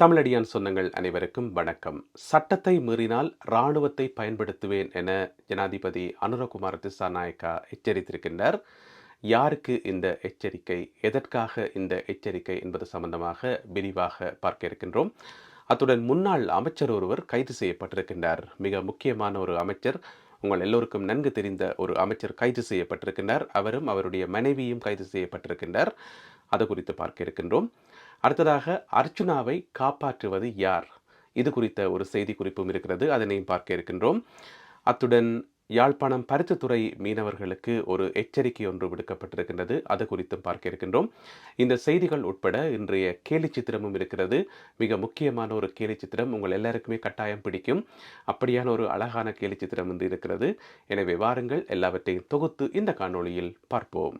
தமிழடியான் சொந்தங்கள் அனைவருக்கும் வணக்கம். சட்டத்தை மீறினால் இராணுவத்தை பயன்படுத்துவேன் என ஜனாதிபதி அனுரகுமார் திசாநாயக்கா எச்சரித்திருக்கின்றார். யாருக்கு இந்த எச்சரிக்கை எதற்காக இந்த எச்சரிக்கை என்பது சம்பந்தமாக விரிவாக பார்க்க இருக்கின்றோம். அத்துடன் முன்னாள் அமைச்சர் ஒருவர் கைது செய்யப்பட்டிருக்கின்றார். மிக முக்கியமான ஒரு அமைச்சர் உங்கள் எல்லோருக்கும் நன்கு தெரிந்த ஒரு அமைச்சர் கைது செய்யப்பட்டிருக்கின்றார். அவரும் அவருடைய மனைவியும் கைது செய்யப்பட்டிருக்கின்றார். அது குறித்து பார்க்க இருக்கின்றோம். அடுத்ததாக அர்ச்சுனாவை காப்பாற்றுவது யார்? இது குறித்த ஒரு செய்தி குறிப்பும் இருக்கிறது. அதனையும் பார்க்க இருக்கின்றோம். அத்துடன் யாழ்ப்பாணம் பருத்தித்துறை மீனவர்களுக்கு ஒரு எச்சரிக்கை ஒன்று விடுக்கப்பட்டிருக்கின்றது. அது குறித்தும் பார்க்க இருக்கின்றோம். இந்த செய்திகள் உட்பட இன்றைய கேலி சித்திரமும் இருக்கிறது. மிக முக்கியமான ஒரு கேலி சித்திரம். உங்கள் எல்லாருக்குமே கட்டாயம் பிடிக்கும். அப்படியான ஒரு அழகான கேலி சித்திரம் வந்து இருக்கிறது. எனவே வாருங்கள் எல்லாவற்றையும் தொகுத்து இந்த காணொளியில் பார்ப்போம்.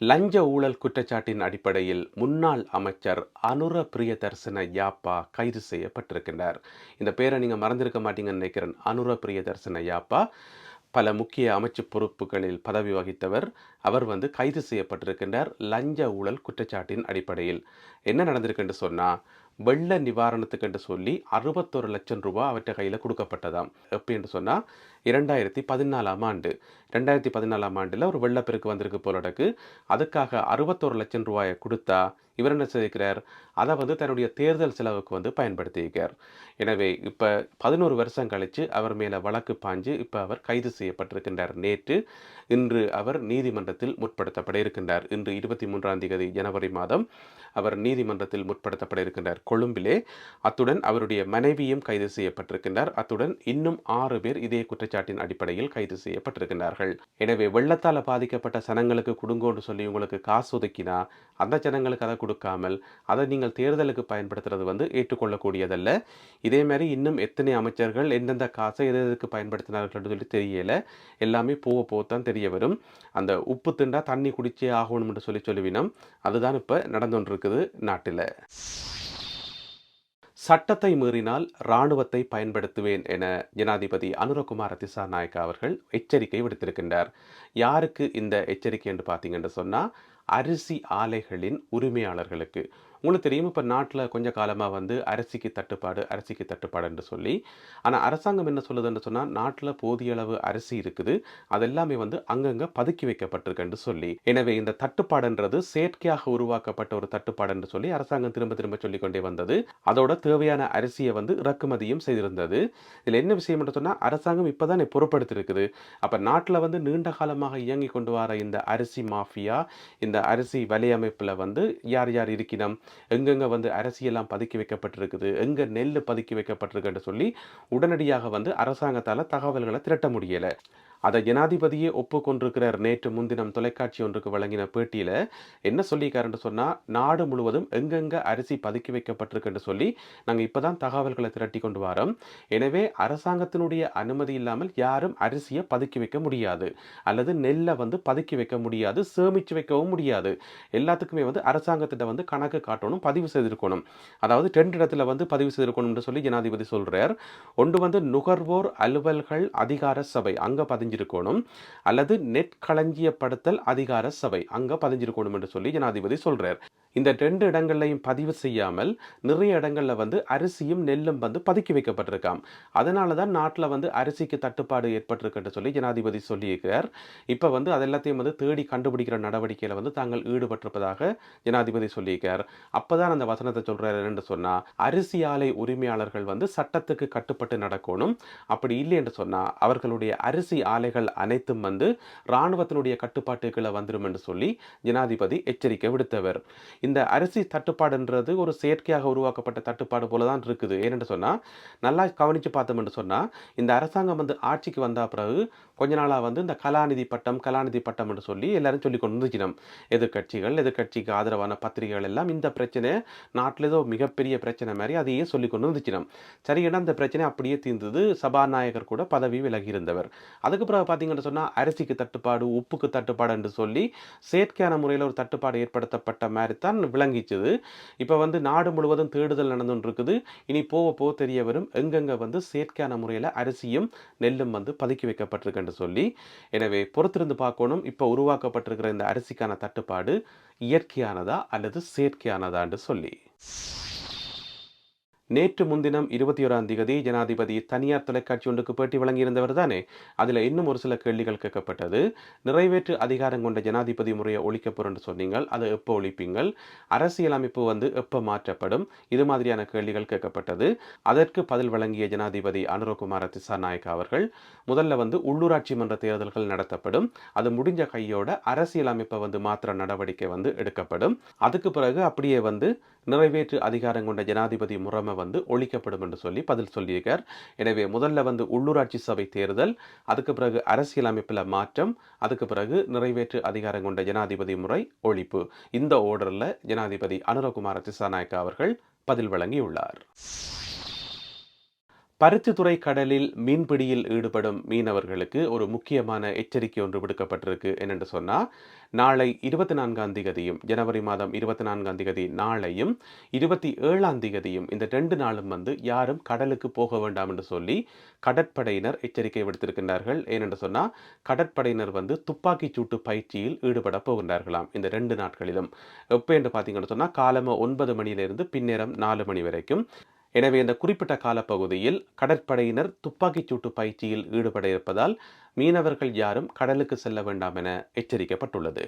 லஞ்ச ஊழல் குற்றச்சாட்டின் அடிப்படையில் முன்னாள் அமைச்சர் அனுர பிரியதர்சன யாப்பா கைது செய்யப்பட்டிருக்கின்றார். இந்த பேரை நீங்கள் மறந்திருக்க மாட்டீங்கன்னு நினைக்கிறேன். அனுர பிரியதர்சன யாப்பா பல முக்கிய அமைச்சு பொறுப்புகளில் பதவி வகித்தவர். அவர் வந்து கைது செய்யப்பட்டிருக்கின்றார் லஞ்ச ஊழல் குற்றச்சாட்டின் அடிப்படையில். என்ன நடந்திருக்குன்னு சொன்னால் வெள்ள நிவாரணத்துக்கு என்று சொல்லி அறுபத்தொரு லட்சம் ரூபாய் அவற்றை கையில் கொடுக்கப்பட்டதாம். எப்படி என்று சொன்னால் இரண்டாயிரத்தி பதினாலாம் ஆண்டு. ரெண்டாயிரத்தி பதினாலாம் ஆண்டில் ஒரு வெள்ளப்பெருக்கு வந்திருக்கு போலடக்கு அதுக்காக அறுபத்தொரு லட்சம் ரூபாயை கொடுத்தா இவர் என்ன செய்திருக்கிறார்? அதை வந்து தன்னுடைய தேர்தல் செலவுக்கு வந்து பயன்படுத்தியிருக்கார். எனவே இப்போ பதினோரு வருஷம் கழித்து அவர் மேலே வழக்கு பாஞ்சு இப்போ அவர் கைது செய்யப்பட்டிருக்கின்றார். நேற்று இன்று அவர் நீதிமன்றத்தில் முற்படுத்தப்பட இருக்கின்றார். இன்று இருபத்தி மூன்றாம் தேதி ஜனவரி மாதம் அவர் நீதிமன்றத்தில் முற்படுத்தப்பட இருக்கின்றார். கொழும்பிலே அத்துடன் அவருடைய மனைவியும் கைது செய்யப்பட்டிருக்கின்றார். அத்துடன் இன்னும் ஆறு பேர் இதே குற்றச்சாட்டின் அடிப்படையில் கைது செய்யப்பட்டிருக்கின்றார்கள். எனவே வெள்ளத்தால் பாதிக்கப்பட்ட சனங்களுக்கு கொடுங்கோன்னு சொல்லி உங்களுக்கு காசு ஒதுக்கினா அந்த ஜனங்களுக்கு அதை கொடுக்காமல் அதை நீங்கள் தேர்தலுக்கு பயன்படுத்துறது வந்து ஏற்றுக்கொள்ளக்கூடியதல்ல. இதே மாதிரி இன்னும் எத்தனை அமைச்சர்கள் எந்தெந்த காசை எது எதுக்கு பயன்படுத்தினார்கள் சொல்லி தெரியல. எல்லாமே போக போகத்தான் தெரிய வரும். அந்த உப்பு திண்டா தண்ணி குடிச்சே என்று சொல்லி சொல்லுவினோம். அதுதான் இப்போ நடந்து இருக்குது நாட்டில். சட்டத்தை மீறினால் இராணுவத்தை பயன்படுத்துவேன் என ஜனாதிபதி அனுரகுமார திசாநாயக்கா அவர்கள் எச்சரிக்கை விடுத்திருக்கின்றார். யாருக்கு இந்த எச்சரிக்கை என்று பார்த்தீங்கன்னு சொன்னால் அரிசி ஆலைகளின் உரிமையாளர்களுக்கு. உங்களுக்கு தெரியும் இப்போ நாட்டில் கொஞ்ச காலமாக வந்து அரிசிக்கு தட்டுப்பாடு அரிசிக்கு தட்டுப்பாடு என்று சொல்லி ஆனால் அரசாங்கம் என்ன சொல்லுதுன்னு சொன்னால் நாட்டில் போதிய அளவு அரிசி இருக்குது அதெல்லாமே வந்து அங்கங்கே பதுக்கி வைக்கப்பட்டிருக்குன்னு சொல்லி. எனவே இந்த தட்டுப்பாடுன்றது செயற்கையாக உருவாக்கப்பட்ட ஒரு தட்டுப்பாடு என்று சொல்லி அரசாங்கம் திரும்ப திரும்ப சொல்லிக்கொண்டே வந்தது. அதோட தேவையான அரிசியை வந்து இறக்குமதியும் செய்திருந்தது. இதில் என்ன விஷயம் என்று சொன்னால் அரசாங்கம் இப்போ தான் பொறுப்படுத்திருக்குது அப்போ நாட்டில் வந்து நீண்ட காலமாக இயங்கி கொண்டு வர இந்த அரிசி மாஃபியா இந்த அரிசி வலையமைப்பில் வந்து யார் யார் இருக்கினம் எங்கெங்கே வந்து அரசியெல்லாம் பதுக்கி வைக்கப்பட்டிருக்குது எங்கே நெல் பதுக்கி வைக்கப்பட்டிருக்குன்னு சொல்லி உடனடியாக வந்து அரசாங்கத்தால் தகவல்களை திரட்ட முடியலை. அதை ஜனாதிபதியே ஒப்புக்கொண்டிருக்கிறார். நேற்று முன்தினம் தொலைக்காட்சி ஒன்றுக்கு வழங்கின பேட்டியில் என்ன சொல்லியிருக்காருன்னு சொன்னால் நாடு முழுவதும் எங்கெங்கே அரிசி பதுக்கி வைக்கப்பட்டிருக்குன்னு சொல்லி நாங்கள் இப்போ தான் தகவல்களை திரட்டி கொண்டு வரோம். எனவே அரசாங்கத்தினுடைய அனுமதி இல்லாமல் யாரும் அரிசியை பதுக்கி வைக்க முடியாது. அல்லது நெல்லை வந்து பதுக்கி வைக்க முடியாது சேமித்து வைக்கவும் முடியாது. எல்லாத்துக்குமே வந்து அரசாங்கத்திட்ட வந்து கணக்கு காட்டணும் பதிவு செய்திருக்கணும். அதாவது டென்ட் இடத்துல வந்து பதிவு செய்திருக்கணும்னு சொல்லி ஜனாதிபதி சொல்கிறார் ஒன்று வந்து நுகர்வோர் அலுவல்கள் அதிகார சபை அங்கே பதிஞ்சு பதிஞ்சிருக்கணும். அல்லது நெட் களஞ்சியப்படுத்தல் அதிகார சபை. அங்கே பதிஞ்சிருக்கணும் என்று சொல்லி ஜனாதிபதி சொல்கிறார் இந்த ரெண்டு இடங்கள்லையும் பதிவு செய்யாமல் நிறைய இடங்களில் வந்து அரிசியும் நெல்லும் வந்து பதுக்கி வைக்கப்பட்டிருக்காம். அதனால தான் நாட்டில் வந்து அரிசிக்கு தட்டுப்பாடு ஏற்பட்டிருக்குன்னு சொல்லி ஜனாதிபதி சொல்லியிருக்கிறார். இப்போ வந்து அதெல்லாத்தையும் வந்து தேடி கண்டுபிடிக்கிற நடவடிக்கையில் வந்து தாங்கள் ஈடுபட்டிருப்பதாக ஜனாதிபதி சொல்லியிருக்கார் அப்போ தான் அந்த வசனத்தை சொல்கிறார் என்று சொன்னால் அரிசி ஆலை உரிமையாளர்கள் வந்து சட்டத்துக்கு கட்டுப்பட்டு நடக்கணும். அப்படி இல்லை என்று சொன்னால் அவர்களுடைய அரிசி ஆலைகள் அனைத்தும் வந்து இராணுவத்தினுடைய கட்டுப்பாட்டுகளை வந்துடும் என்று சொல்லி ஜனாதிபதி எச்சரிக்கை விடுத்தவர். இந்த அரிசி தட்டுப்பாடுன்றது ஒரு செயற்கையாக உருவாக்கப்பட்ட தட்டுப்பாடு போல தான் இருக்குது. ஏனென்று சொன்னால் நல்லா கவனித்து பார்த்தோம் என்று சொன்னால் இந்த அரசாங்கம் வந்து ஆட்சிக்கு வந்த பிறகு கொஞ்ச நாளாக வந்து இந்த கலாநிதி பட்டம் கலாநிதி பட்டம் என்று சொல்லி எல்லாரும் சொல்லி கொண்டு வந்துச்சினோம் எதிர்கட்சிகள் எதிர்கட்சிக்கு ஆதரவான பத்திரிகைகள் எல்லாம் இந்த பிரச்சனை நாட்டில் ஏதோ மிகப்பெரிய பிரச்சனை மாதிரி அதையே சொல்லி கொண்டு வந்துச்சினோம் சரியான அந்த பிரச்சனை அப்படியே தீர்ந்தது சபாநாயகர் கூட பதவி விலகி இருந்தவர். அதுக்கு பிறகு பார்த்தீங்கன்னு சொன்னால் அரிசிக்கு தட்டுப்பாடு உப்புக்கு தட்டுப்பாடு என்று சொல்லி செயற்கையான முறையில் ஒரு தட்டுப்பாடு ஏற்படுத்தப்பட்ட மாதிரி தான் விளங்கிச்சது. இப்போ வந்து நாடு முழுவதும் தேடுதல் நடந்துட்டு இருக்குது இனி போக போக தெரிய வரும் எங்கெங்கே வந்து செயற்கையான முறையில் அரிசியும் நெல்லும் வந்து பதுக்கி வைக்கப்பட்டிருக்குன்னு சொல்லி. எனவே பொறுத்திருந்து பார்க்கணும். இப்போ உருவாக்கப்பட்டிருக்கிற இந்த அரிசிக்கான தட்டுப்பாடு இயற்கையானதா அல்லது செயற்கையானதான்னு சொல்லி. நேற்று முன்தினம் இருபத்தி ஓராம் திகதி ஜனாதிபதி தனியார் தொலைக்காட்சி ஒன்றுக்கு பேட்டி வழங்கியிருந்தவர் தானே? அதில் இன்னும் ஒரு சில கேள்விகள் கேட்கப்பட்டது. நிறைவேற்று அதிகாரம் கொண்ட ஜனாதிபதி முறையை ஒழிக்கப்படும் என்று சொன்னீங்கள் அதை எப்போ ஒழிப்பீங்கள்? அரசியலமைப்பு வந்து எப்போ மாற்றப்படும்? இது மாதிரியான கேள்விகள் கேட்கப்பட்டது. அதற்கு பதில் வழங்கிய ஜனாதிபதி அனுரகுமார திசாநாயக் அவர்கள் முதல்ல வந்து உள்ளூராட்சி மன்ற தேர்தல்கள் நடத்தப்படும். அது முடிஞ்ச கையோட அரசியலமைப்பை வந்து மாற்ற நடவடிக்கை வந்து எடுக்கப்படும். அதுக்கு பிறகு அப்படியே வந்து நிறைவேற்று அதிகாரம் கொண்ட ஜனாதிபதி முறைமை வந்து ஒழிக்கப்படும் என்று சொல்லி பதில் சொல்லியிருக்கார். எனவே முதல்ல வந்து உள்ளூராட்சி சபை தேர்தல் அதுக்கு பிறகு அரசியலமைப்பில் மாற்றம் அதுக்கு பிறகு நிறைவேற்று அதிகாரம் கொண்ட ஜனாதிபதி முறை ஒழிப்பு. இந்த ஓர்டரில் ஜனாதிபதி அனுரகுமார திசாநாயக்கா அவர்கள் பதில் வழங்கியுள்ளார். பருத்தித்துறை கடலில் மீன்பிடியில் ஈடுபடும் மீனவர்களுக்கு ஒரு முக்கியமான எச்சரிக்கை ஒன்று விடுக்கப்பட்டிருக்கு. என்னென்று சொன்னால் நாளை இருபத்தி நான்காம் திகதியும் ஜனவரி மாதம் இருபத்தி நான்காம் திகதி நாளையும் இருபத்தி ஏழாம் திகதியும் இந்த ரெண்டு நாளும் வந்து யாரும் கடலுக்கு போக வேண்டாம் என்று சொல்லி கடற்படையினர் எச்சரிக்கை விடுத்திருக்கின்றார்கள். ஏனென்று சொன்னால் கடற்படையினர் வந்து துப்பாக்கி சூட்டு பயிற்சியில் ஈடுபட போகின்றார்களாம் இந்த ரெண்டு நாட்களிலும். எப்போ என்று பார்த்தீங்கன்னு சொன்னால் காலமாக ஒன்பது மணியிலிருந்து பின்னேரம் நாலு மணி வரைக்கும். எனவே இந்த குறிப்பிட்ட காலப்பகுதியில் கடற்படையினர் துப்பாக்கிச் சூட்டு பயிற்சியில் ஈடுபட இருப்பதால் மீனவர்கள் யாரும் கடலுக்கு செல்ல வேண்டாம் என எச்சரிக்கப்பட்டுள்ளது.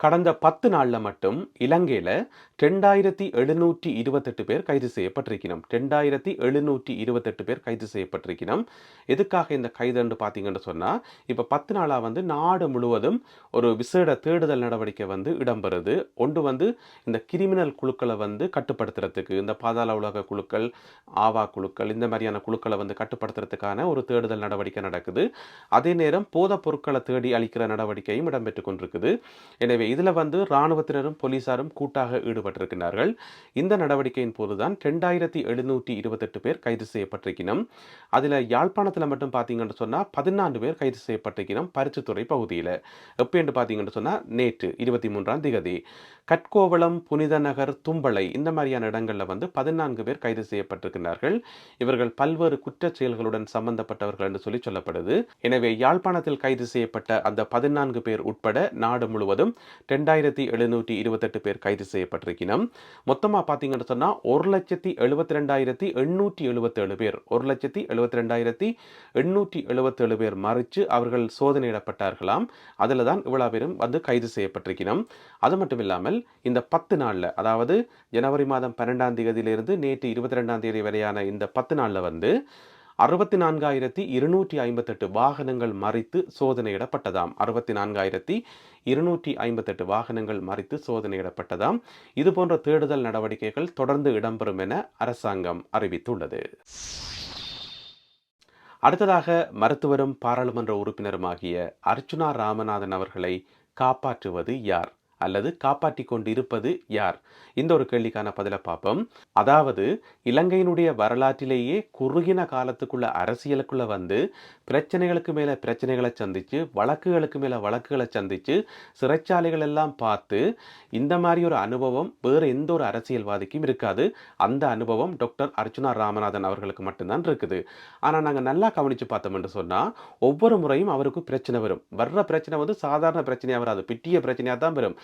கடந்த பத்து நாளில் மட்டும் இலங்கையில் ரெண்டாயிரத்தி எழுநூற்றி இருபத்தெட்டு பேர் கைது செய்யப்பட்டிருக்கணும் ரெண்டாயிரத்தி எழுநூற்றி இருபத்தெட்டு பேர் கைது செய்யப்பட்டிருக்கணும் எதுக்காக இந்த கைதுன்னு பார்த்தீங்கன்னு சொன்னால் இப்போ பத்து நாளாக வந்து நாடு முழுவதும் ஒரு விசேட தேடுதல் நடவடிக்கை வந்து இடம்பெறுது. ஒன்று வந்து இந்த கிரிமினல் குழுக்களை வந்து கட்டுப்படுத்துறதுக்கு இந்த பாதாள உலக குழுக்கள் ஆவா குழுக்கள் இந்த மாதிரியான குழுக்களை வந்து கட்டுப்படுத்துறதுக்கான ஒரு தேடுதல் நடவடிக்கை நடக்குது. அதே நேரம் போதைப் பொருட்களை தேடி அளிக்கிற நடவடிக்கையும் இடம்பெற்று கொண்டிருக்குது. எனவே இதில் வந்து இராணுவத்தினரும் போலீசாரும் கூட்டாக ஈடுபட்டிருக்கிறார்கள் இந்த நடவடிக்கையின் போதுதான் ரெண்டாயிரத்தி எழுநூற்றி இருபத்தெட்டு பேர் கைது செய்யப்பட்டிருக்கணும் அதில் யாழ்ப்பாணத்தில் மட்டும் பார்த்தீங்கன்னு சொன்னால் பதினான்கு பேர் கைது செய்யப்பட்டிருக்கணும் பரிசுத்துறை பகுதியில். எப்போ என்று பார்த்தீங்கன்னு சொன்னால் நேற்று இருபத்தி மூன்றாம் திகதி. கட்கோவளம் புனித நகர் தும்பளை இந்த மாதிரியான இடங்களில் வந்து பதினான்கு பேர் கைது செய்யப்பட்டிருக்கிறார்கள் இவர்கள் பல்வேறு குற்றச் செயல்களுடன் சம்பந்தப்பட்டவர்கள் என்று சொல்லி சொல்லப்படுது. எனவே யாழ்ப்பாணத்தில் கைது செய்யப்பட்ட அந்த பதினான்கு பேர் உட்பட நாடு முழுவதும் ரெண்டாயிரத்தி எழுநூற்றி இருபத்தெட்டு பேர் கைது செய்யப்பட்டிருக்கிறார்கள் செய்யப்பட்டிருக்கணும் மொத்தமாக பார்த்தீங்கன்னு சொன்னால் ஒரு லட்சத்தி எழுபத்தி ரெண்டாயிரத்தி எண்ணூற்றி எழுபத்தேழு பேர். ஒரு லட்சத்தி எழுபத்தி ரெண்டாயிரத்தி எண்ணூற்றி எழுபத்தேழு பேர் மறித்து அவர்கள் சோதனையிடப்பட்டார்களாம். அதில் தான் இவ்வளோ பேரும் வந்து கைது செய்யப்பட்டிருக்கணும் அது மட்டும் இல்லாமல் இந்த பத்து நாளில் அதாவது ஜனவரி மாதம் பன்னெண்டாம் தேதியிலிருந்து நேற்று இருபத்தி ரெண்டாம் தேதி வரையான இந்த பத்து நாளில் வந்து அறுபத்தி நான்காயிரத்தி இருநூற்றி ஐம்பத்தெட்டு வாகனங்கள் மறித்து சோதனையிடப்பட்டதாம். அறுபத்தி நான்காயிரத்தி இருநூற்றி ஐம்பத்தெட்டு வாகனங்கள் மறித்து சோதனையிடப்பட்டதாம். இது போன்ற தேடுதல் நடவடிக்கைகள் தொடர்ந்து இடம்பெறும் என அரசாங்கம் அறிவித்துள்ளது. அடுத்ததாக மருத்துவரும் பாராளுமன்ற உறுப்பினருமாகிய அர்ச்சுனா ராமநாதன் அவர்களை காப்பாற்றுவது யார்? அல்லது காப்பாற்றி கொண்டு இருப்பது யார்? இந்த ஒரு கேள்விக்கான பதிலை பார்ப்போம். அதாவது இலங்கையினுடைய வரலாற்றிலேயே குறுகின காலத்துக்குள்ள அரசியலுக்குள்ள வந்து பிரச்சனைகளுக்கு மேலே பிரச்சனைகளை சந்திச்சு வழக்குகளுக்கு மேலே வழக்குகளை சந்திச்சு சிறைச்சாலைகள் எல்லாம் பார்த்து இந்த மாதிரி ஒரு அனுபவம் வேறு எந்த ஒரு அரசியல்வாதிக்கும் இருக்காது. அந்த அனுபவம் டாக்டர் அர்ச்சுனா ராமநாதன் அவர்களுக்கு மட்டும்தான் இருக்குது. ஆனால் நாங்கள் நல்லா கவனித்து பார்த்தோம் என்று சொன்னால் ஒவ்வொரு முறையும் அவருக்கு பிரச்சனை வரும். வர்ற பிரச்சனை வந்து சாதாரண பிரச்சனையாக வராது. பிட்டிய பிரச்சனையாக தான் வரும்.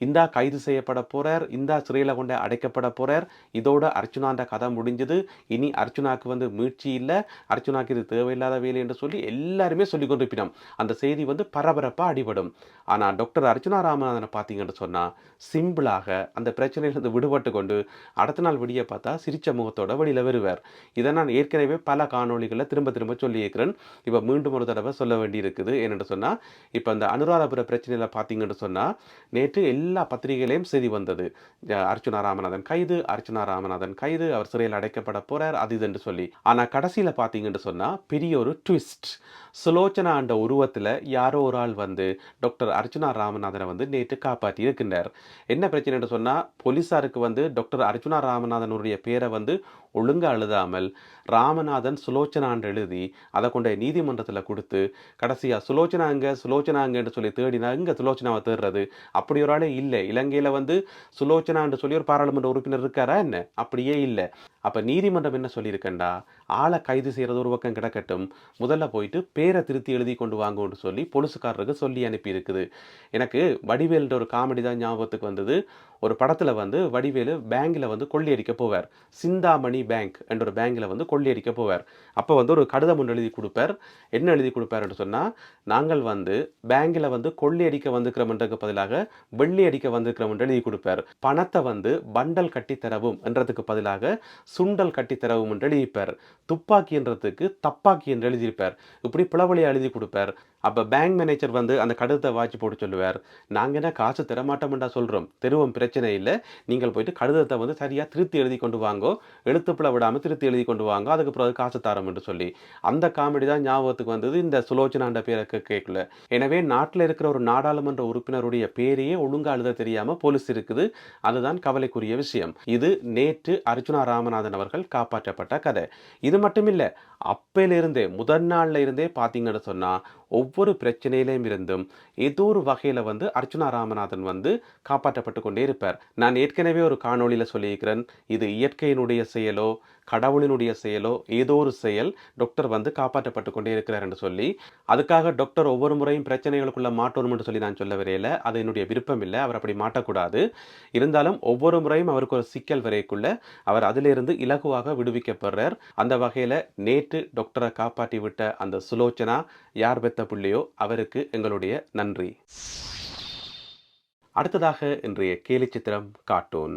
இந்தா கைது செய்யப்பட போகிறார் இந்தா சிறையில் கொண்டு அடைக்கப்பட போகிறார் இதோட அர்ச்சுனான்ற கதை முடிஞ்சது. இனி அர்ச்சுனாக்கு வந்து மீட்சி இல்லை. அர்ச்சுனாக்கு இது தேவையில்லாத வேலை என்று சொல்லி எல்லாருமே சொல்லி கொண்டிருப்பினோம். அந்த செய்தி வந்து பரபரப்பாக அடிபடும். ஆனால் டாக்டர் அர்ச்சுனா ராமநாதனை பார்த்தீங்கன்னு சொன்னால் சிம்பிளாக அந்த பிரச்சனையிலிருந்து விடுபட்டு கொண்டு அடுத்த நாள் விடிய பார்த்தா சிரிச்ச முகத்தோட வெளியில் வருவார். இதை நான் ஏற்கனவே பல காணொலிகளில் திரும்ப திரும்ப சொல்லியிருக்கிறேன். இப்போ மீண்டும் ஒரு தடவை சொல்ல வேண்டியிருக்குது. என்னென்னு சொன்னால் இப்போ அந்த அனுராதபுர பிரச்சனையில் பார்த்தீங்கன்னு சொன்னால் நேற்று எல்லா எல்லா பத்திரிகையிலையும் செய்தி வந்தது. அர்ச்சுனா ராமநாதன் கைது அர்ச்சுனா ராமநாதன் கைது அவர் சிறையில் அடைக்கப்பட போறார் அது இது என்று சொல்லி. ஆனால் கடைசியில் பார்த்தீங்கன்னு சொன்னால் பெரிய ஒரு ட்விஸ்ட் சுலோச்சனா என்ற உருவத்தில் யாரோ ஒரு ஆள் வந்து டாக்டர் அர்ச்சுனா ராமநாதனை வந்து நேற்று காப்பாற்றி இருக்கின்றார். என்ன பிரச்சனைன்னு சொன்னால் போலீஸாருக்கு வந்து டாக்டர் அர்ச்சுனா ராமநாதனுடைய பேரை வந்து ஒழுங்காக எழுதாமல் ராமநாதன் சுலோச்சனான்னு எழுதி அதை கொண்ட நீதிமன்றத்தில் கொடுத்து கடைசியாக சுலோச்சனாங்க சுலோச்சனாங்கன்னு சொல்லி தேடினா இங்கே சுலோச்சனாவை தேடுறது? அப்படி ஒரு ஆளே இல்லை. இலங்கையில் வந்து சுலோச்சனா என்று சொல்லி ஒரு பாராளுமன்ற உறுப்பினர் இருக்காரா என்ன? அப்படியே இல்லை. அப்போ நீதிமன்றம் என்ன சொல்லியிருக்கண்டா? ஆளை கைது செய்கிறது ஒரு பக்கம் கிடக்கட்டும் முதல்ல போயிட்டு பேரை திருத்தி எழுதி கொண்டு வாங்கும்னு சொல்லி போலீஸுக்காரருக்கு சொல்லி அனுப்பியிருக்குது. எனக்கு வடிவேல்ன்ற ஒரு காமெடி தான் ஞாபகத்துக்கு வந்தது. ஒரு படத்தில் வந்து வடிவேலு பேங்கில் வந்து கொள்ளையடிக்க போவார். சிந்தாமணி பேங்க் என்ற ஒரு பேங்கில் வந்து கொள்ளையடிக்க போவார். அப்போ வந்து ஒரு கடிதம் ஒன்று எழுதி கொடுப்பார். என்ன எழுதி கொடுப்பாருன்னு சொன்னால் நாங்கள் வந்து பேங்கில் வந்து கொள்ளையடிக்க வந்திருக்கிறோம்ன்றதுக்கு பதிலாக வெள்ளி அடிக்க வந்திருக்கிறோம் எழுதி கொடுப்பார். பணத்தை வந்து பண்டல் கட்டி தரவும் என்றதுக்கு பதிலாக சுண்டல் கட்டி தரவும் என்று எழுதிப்பார். துப்பாக்கின்றதுக்கு தப்பாக்கி என்று எழுதியிருப்பார். இப்படி பிளவழியை எழுதி கொடுப்பார். அப்போ பேங்க் மேனேஜர் வந்து அந்த கடிதத்தை வாட்சி போட்டு சொல்லுவார். நாங்கள் என்ன காசு தரமாட்டோம்டா சொல்கிறோம் தெருவும் பிரச்சனை இல்லை. நீங்கள் போயிட்டு கடிதத்தை வந்து சரியாக திருத்தி எழுதி கொண்டு வாங்கோ. எழுத்துப்பில் விடாமல் திருத்தி எழுதி கொண்டு வாங்கோ. அதுக்கு பிறகு காசு தரோம் என்று சொல்லி. அந்த காமெடி தான் ஞாபகத்துக்கு வந்தது. இந்த சுலோச்சனாண்ட பேரை கேட்கல எனவே நாட்டில் இருக்கிற ஒரு நாடாளுமன்ற உறுப்பினருடைய பேரையே ஒழுங்கா எழுத தெரியாமல் போலீஸ் இருக்குது. அதுதான் கவலைக்குரிய விஷயம். இது நேற்று அர்ஜுனா ராமநாதன் அவர்கள் காப்பாற்றப்பட்ட கதை. இது மட்டும் இல்லை அப்பையிலிருந்தே முதல் நாளில் இருந்தே பார்த்தீங்கன்னு சொன்னால் ஒவ்வொரு பிரச்சனையிலையும் இருந்தும் ஏதோ ஒரு வகையில் வந்து அர்ச்சுனா ராமநாதன் வந்து காப்பாற்றப்பட்டு கொண்டே இருப்பார். நான் ஏற்கனவே ஒரு காணொளியில் சொல்லியிருக்கிறேன். இது இயற்கையினுடைய செயலோ கடவுளினுடைய செயலோ ஏதோ ஒரு செயல் டாக்டர் வந்து காப்பாற்றப்பட்டு கொண்டே இருக்கிறார் என்று சொல்லி அதுக்காக டாக்டர் ஒவ்வொரு முறையும் பிரச்சனைகளுக்குள்ள மாட்டணும் என்று சொல்லி நான் சொல்ல வரையில அது என்னுடைய விருப்பம் இல்லை. அவர் அப்படி மாட்டக்கூடாது. இருந்தாலும் ஒவ்வொரு முறையும் அவருக்கு ஒரு சிக்கல் வரைக்குள்ள அவர் அதிலிருந்து இலகுவாக விடுவிக்கப்படுறார். அந்த வகையில் நேற்று டாக்டரை காப்பாற்றி விட்ட அந்த சுலோச்சனா யார் பெத்த புள்ளியோ அவருக்கு எங்களுடைய நன்றி. அடுத்ததாக இன்றைய கேலி சித்திரம் கார்ட்டூன்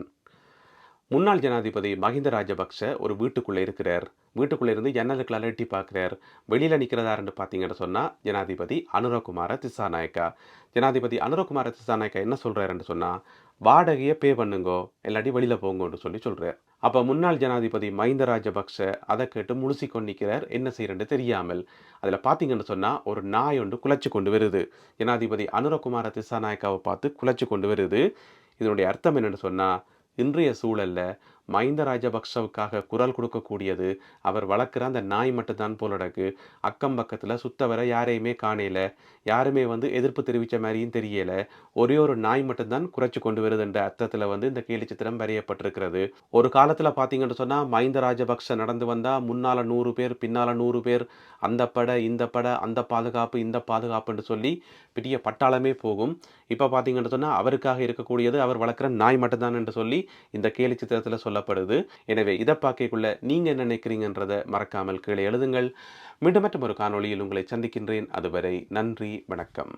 முன்னாள் ஜனாதிபதி மஹிந்த ராஜபக்ஷ ஒரு வீட்டுக்குள்ளே இருக்கிறார். வீட்டுக்குள்ளே இருந்து ஜன்னலுக்குள்ள அலட்டி பார்க்குறார். வெளியில் நிற்கிறதாருன்னு பார்த்தீங்கன்னு சொன்னால் ஜனாதிபதி அனுரகுமார திசாநாயக்கா. ஜனாதிபதி அனுரகுமார திசாநாயக்கா என்ன சொல்கிறாருன்னு சொன்னால் வாடகையை பே பண்ணுங்கோ இல்லாட்டி வெளியில் போங்கன்னு சொல்லி சொல்கிறார் அப்போ முன்னாள் ஜனாதிபதி மஹிந்த ராஜபக்ஷ அதை கேட்டு முழுசி கொண்டிருக்கிறார் என்ன செய்யறன்னு தெரியாமல். அதில் பார்த்தீங்கன்னு சொன்னால் ஒரு நாய் ஒன்று குலைச்சு கொண்டு வருது. ஜனாதிபதி அனுரகுமார திசாநாயக்காவை பார்த்து குலைச்சு கொண்டு வருது. இதனுடைய அர்த்தம் என்னென்னு சொன்னால் இன்றைய சூழல்ல மஹிந்த ராஜபக்ஷவுக்காக குரல் கொடுக்கக்கூடியது. அவர் வளர்க்குற அந்த நாய் மட்டும்தான் போலடக்கு அக்கம் பக்கத்தில் சுத்த வர யாரையுமே காணையில யாருமே வந்து எதிர்ப்பு தெரிவித்த மாதிரியும் தெரியல. ஒரே ஒரு நாய் மட்டும்தான் குறைச்சி கொண்டு வருது என்ற அர்த்தத்தில் வந்து இந்த கேலி சித்திரம் வரையப்பட்டிருக்கிறது. ஒரு காலத்தில் பார்த்தீங்கன்னு சொன்னால் மஹிந்த ராஜபக்ஷ நடந்து வந்தால் முன்னால் நூறு பேர் பின்னால் நூறு பேர் அந்த படை இந்த படை அந்த பாதுகாப்பு இந்த பாதுகாப்புன்னு சொல்லி பெரிய பட்டாளமே போகும். இப்போ பார்த்தீங்கன்னு சொன்னால் அவருக்காக இருக்கக்கூடியது அவர் வளர்க்குற நாய் மட்டும்தான் என்று சொல்லி இந்த கேலி சித்திரத்தில் சொல்ல சொல்லப்படுது. எனவே இதை பார்க்கக்குள்ள நீங்கள் என்ன நினைக்கிறீங்கன்றதை மறக்காமல் கீழே எழுதுங்கள். மீண்டும் மற்றும் ஒரு காணொளியில் உங்களை சந்திக்கின்றேன். அதுவரை நன்றி வணக்கம்.